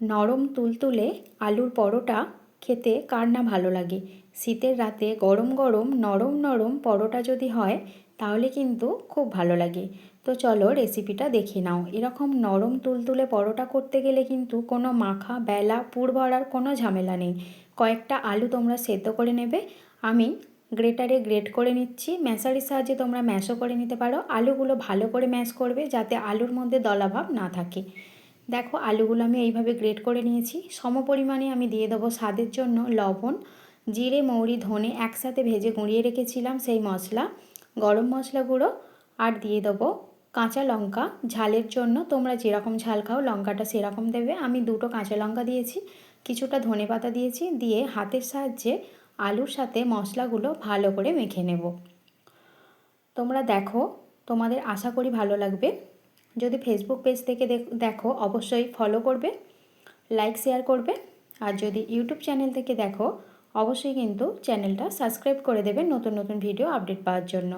নরম তুলতুলে আলুর পরোটা খেতে কার না ভালো লাগে? শীতের রাতে গরম গরম নরম নরম পরোটা যদি হয়, তাহলে কিন্তু খুব ভালো লাগে। তো চলো রেসিপিটা দেখে নাও। এরকম নরম তুলতুলে পরোটা করতে গেলে কিন্তু কোনো মাখা, বেলা, পুর ভরার কোনো ঝামেলা নেই। কয়েকটা আলু তোমরা সেদ্ধ করে নেবে। আমি গ্রেটারে গ্রেট করে নিচ্ছি। ম্যাশারির সাহায্যে তোমরা ম্যাশও করে নিতে পারো। আলুগুলো ভালো করে ম্যাশ করবে যাতে আলুর মধ্যে দলাভাব না থাকে। দেখো, আলুগুলো আমি এইভাবে গ্রেট করে নিয়েছি। সম পরিমাণে আমি দিয়ে দেবো স্বাদের জন্য লবণ, জিরে, মৌরি, ধনে একসাথে ভেজে গুঁড়িয়ে রেখেছিলাম সেই মশলা। গরম মশলা গুঁড়ো আর দিয়ে দেবো কাঁচা লঙ্কা। ঝালের জন্য তোমরা যেরকম ঝাল খাও, লঙ্কাটা সেরকম দেবে। আমি দুটো কাঁচা লঙ্কা দিয়েছি, কিছুটা ধনে পাতা দিয়েছি, দিয়ে হাতের সাহায্যে আলুর সাথে মশলাগুলো ভালো করে মেখে নেব। তোমরা দেখো, তোমাদের আশা করি ভালো লাগবে। যদি ফেসবুক পেজ থেকে দেখো অবশ্যই ফলো করবে লাইক শেয়ার করবে। আর যদি ইউটিউব চ্যানেল থেকে দেখো, অবশ্যই কিন্তু চ্যানেলটা সাবস্ক্রাইব করে দেবে নতুন নতুন ভিডিও আপডেট পাওয়ার জন্য।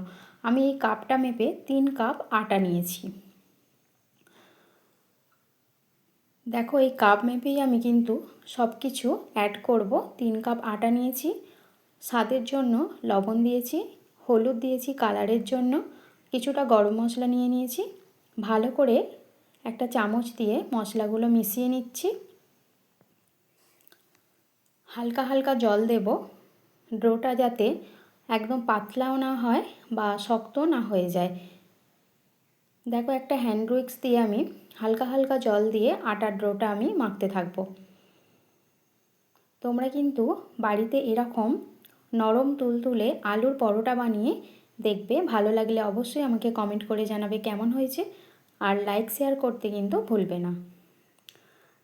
আমি এই কাপটা মেপে তিন কাপ আটা নিয়েছি। দেখো, এই কাপ মেপেই আমি কিন্তু সব কিছু অ্যাড করব। তিন কাপ আটা নিয়েছি, স্বাদের জন্য লবণ দিয়েছি, হলুদ দিয়েছি কালারের জন্য, কিছুটা গরম মশলা নিয়ে নিয়েছি। ভালো করে একটা চামচ দিয়ে মশলাগুলো মিশিয়ে নিচ্ছি। হালকা হালকা জল দেব। ডোটা যাতে একদম পাতলাও না হয় বা শক্ত না হয়ে যায়। দেখো একটা হ্যান্ড উইক্স দিয়ে আমি হালকা হালকা জল দিয়ে আটার ডোটা আমি মাখতে থাকব। তোমরা কিন্তু বাড়িতে এরকম নরম তুলতুলে আলুর পরোটা বানিয়ে দেখবে ভালো লাগলে অবশ্যই আমাকে কমেন্ট করে জানাবে কেমন হয়েছে। আর লাইক শেয়ার করতে কিন্তু ভুলবে না।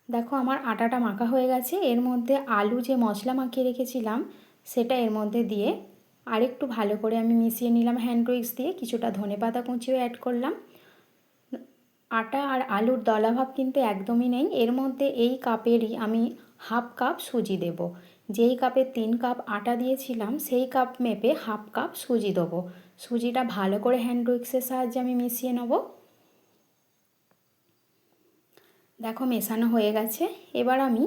দেখো আমার আটাটা মাখা হয়ে গেছে, এর মধ্যে আলু যে মশলা মাখিয়ে রেখেছিলাম, সেটা এর মধ্যে দিয়ে আরেকটু ভালো করে আমি মিশিয়ে নিলাম হ্যান্ড উইক্স দিয়ে, কিছুটা ধনে পাতা কুচিও অ্যাড করলাম। আটা আর আলুর দলাভাব কিন্তু একদমই নেই, এর মধ্যে এই কাপেরই আমি হাফ কাপ সুজি দেব। যেই কাপে তিন কাপ আটা দিয়েছিলাম, সেই কাপ মেপে হাফ কাপ সুজি দেবো। সুজিটা ভালো করে হ্যান্ড উইক্সের সাহায্যে আমি মিশিয়ে নেব। দেখো মেশানো হয়ে গেছে। এবার আমি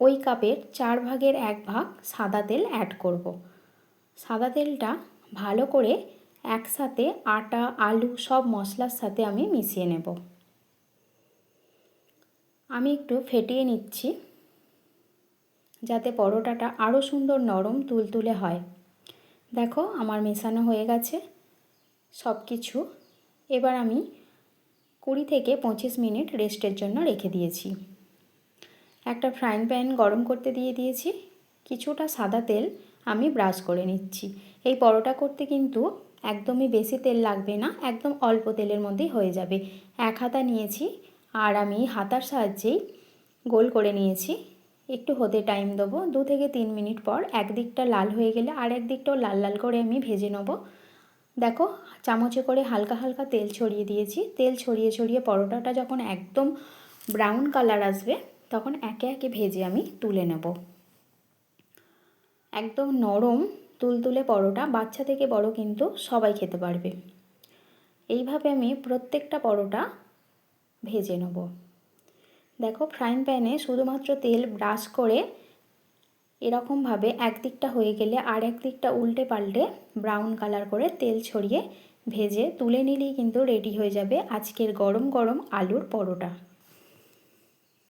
ওই কাপের চার ভাগের এক ভাগ সাদা তেল অ্যাড করব। সাদা তেলটা ভালো করে একসাথে আটা, আলু সব মশলার সাথে আমি মিশিয়ে নেব। আমি একটু ফেটিয়ে নিচ্ছি যাতে পরোটাটা আরও সুন্দর নরম তুলতুলে হয়। দেখো আমার মেশানো হয়ে গেছে। সব কিছু এবার আমি কুড়ি থেকে পঁচিশ মিনিট রেস্টের জন্য রেখে দিয়েছি। একটা ফ্রাইং প্যান গরম করতে দিয়ে দিয়েছি। কিছুটা সাদা তেল আমি ব্রাশ করে নিচ্ছি। এই পরোটা করতে কিন্তু একদমই বেশি তেল লাগবে না, একদম অল্প তেলের মধ্যেই হয়ে যাবে। এক হাতা নিয়েছি আর আমি হাতার সাহায্যেই গোল করে নিয়েছি। একটু হতে টাইম দেবো। দু থেকে তিন মিনিট পর একদিকটা লাল হয়ে গেলে আর একদিকটাও লাল লাল করে আমি ভেজে নেব। দেখো, চামচে করে হালকা হালকা তেল ছড়িয়ে দিয়েছি। তেল ছড়িয়ে ছড়িয়ে পরোটাটা যখন একদম ব্রাউন কালার আসবে, তখন একে একে ভেজে আমি তুলে নেব। একদম নরম তুলতুলে পরোটা, বাচ্চা থেকে বড় কিন্তু সবাই খেতে পারবে। এইভাবে আমি প্রত্যেকটা পরোটা ভেজে নেব। দেখো ফ্রাইং প্যানে শুধুমাত্র তেল ব্রাশ করে এরকমভাবে একদিকটা হয়ে গেলে আর এক দিকটা উল্টে পাল্টে ব্রাউন কালার করে তেল ছড়িয়ে ভেজে তুলে নিলেই কিন্তু রেডি হয়ে যাবে আজকের গরম গরম আলুর পরোটা।